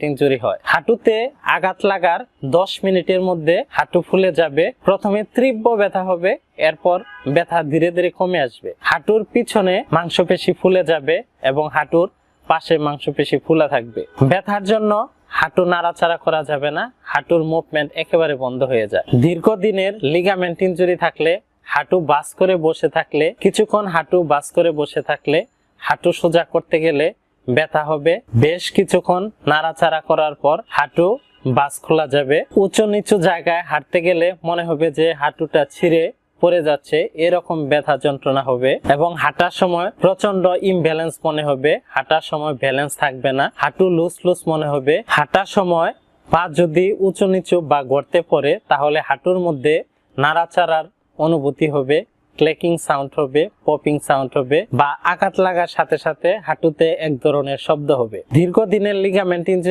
Injury হয়। হাঁটুতে আঘাত লাগার দশ মিনিটের মধ্যে হাঁটু ফুলে যাবে। প্রথমে তীব্র ব্যথা হবে, এরপর ব্যথা ধীরে ধীরে কমে আসবে। হাঁটুর পিছনে মাংসপেশি ফুলে যাবে এবং হাঁটুর পাশে মাংসপেশি ফুলা থাকবে। ব্যথার জন্য হাঁটু নাড়াচাড়া করা যাবে না, হাঁটুর মুভমেন্ট একেবারে বন্ধ হয়ে যায়। দীর্ঘদিনের লিগামেন্ট ইঞ্জুরি থাকলে, হাঁটু বাস করে বসে থাকলে, কিছুক্ষণ হাঁটু বাস করে বসে থাকলে, হাঁটু সোজা করতে গেলে ব্যথা হবে। বেশ কিছুক্ষণ নাড়াচাড়া করার পর হাঁটু বাস খোলা যাবে। উঁচু নিচু জায়গায় হাঁটতে গেলে মনে হবে যে হাঁটুটা ছিঁড়ে পড়ে যাচ্ছে। এরকম ব্যথা যন্ত্রণা হবে এবং হাঁটার সময় প্রচণ্ড ইমব্যালেন্স মনে হবে। হাঁটার সময় ব্যালেন্স থাকবে না। হাঁটু লুজ লুজ মনে হবে। হাঁটার সময় পা যদি উঁচু নিচু বা গড়তে পড়ে, তাহলে হাঁটুর মধ্যে নাড়াচাড়ার অনুভূতি হবে। ক্লেকিং সাউন্ড হবে, পপিং সাউন্ড হবে বা আঘাত লাগার সাথে সাথে হাঁটুতে এক ধরনের শব্দ হবে। দীর্ঘদিনের লিগামেন্ট ইঞ্জুরি